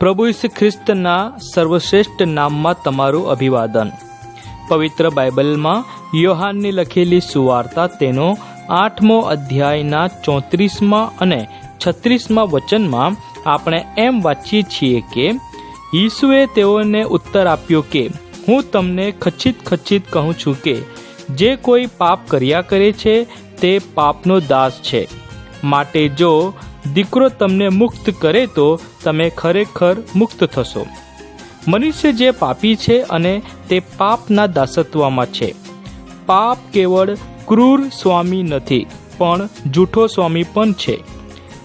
પ્રભુ ઈસુ ખ્રિસ્તના સર્વશ્રેષ્ઠ નામમાં તમારું અભિવાદન. પવિત્ર બાઇબલમાં યોહાનની લખેલી સુવાર્તા તેનો આઠમો અધ્યાયના ચોત્રીસમાં અને છત્રીસમાં વચનમાં આપણે એમ વાંચીએ છીએ કે, ઈસુએ તેઓને ઉત્તર આપ્યો કે, હું તમને ખચિત ખચિત કહું છું કે, જે કોઈ પાપ કર્યા કરે છે, તે પાપનો દાસ છે. માટે જો દીકરો તમને મુક્ત કરે તો તમે ખરેખર મુક્ત થશો. મનુષ્ય જે પાપી છે અને તે પાપના દાસત્વમાં છે. પાપ કેવળ ક્રૂર સ્વામી નથી, પણ જૂઠો સ્વામી પણ છે.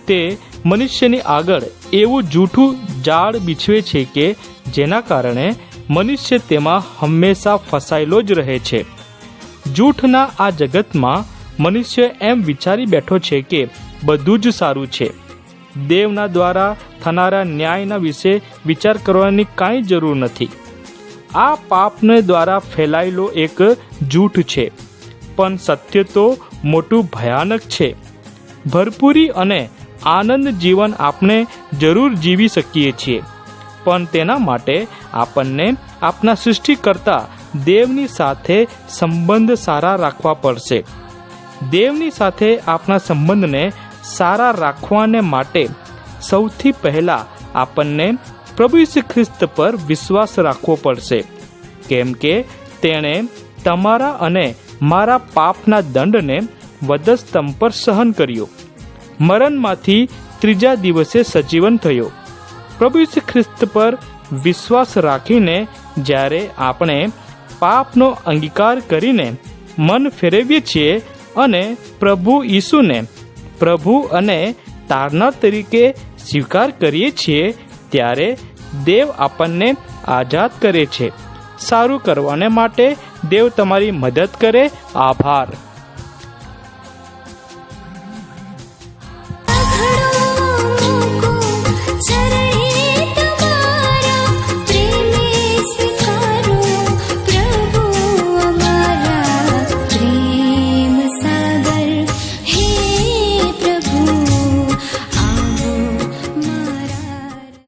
તે મનુષ્યની આગળ એવું જૂઠું જાળ બીછવે છે કે જેના કારણે મનુષ્ય તેમાં હંમેશા ફસાયેલો જ રહે છે. જૂઠના આ જગતમાં મનુષ્ય એમ વિચારી બેઠો છે કે બધું જ સારું છે. દેવના દ્વારા થનારા ન્યાયના વિશે વિચાર કરવાની કાંઈ જરૂર નથી. આ પાપને દ્વારા ફેલાયેલો એક જૂઠ છે. પણ સત્ય તો મોટું ભયાનક છે. ભરપૂરી અને આનંદ જીવન આપણે જરૂર જીવી શકીએ છીએ. પણ તેના માટે આપણને આપણા સૃષ્ટિકર્તા દેવની સાથે સંબંધ સારા રાખવા પડશે. દેવની સાથે આપણા સંબંધને સારા રાખવાને માટે સૌથી પહેલાં આપણને પ્રભુ ઈસુ ખ્રિસ્ત પર વિશ્વાસ રાખવો પડશે. કેમ કે તેણે તમારા અને મારા પાપના દંડને વધસ્તંભ પર સહન કર્યો. મરણમાંથી ત્રીજા દિવસે સજીવન થયો. પ્રભુ ઈસુ ખ્રિસ્ત પર વિશ્વાસ રાખીને જ્યારે આપણે પાપનો અંગીકાર કરીને મન ફેરવીએ છીએ અને પ્રભુ ઈસુને પ્રભુ અને તારનાર તરીકે સ્વીકાર કરીએ છીએ, ત્યારે દેવ આપણને આઝાદ કરે છે. સારું કરવાને માટે દેવ તમારી મદદ કરે. આભાર.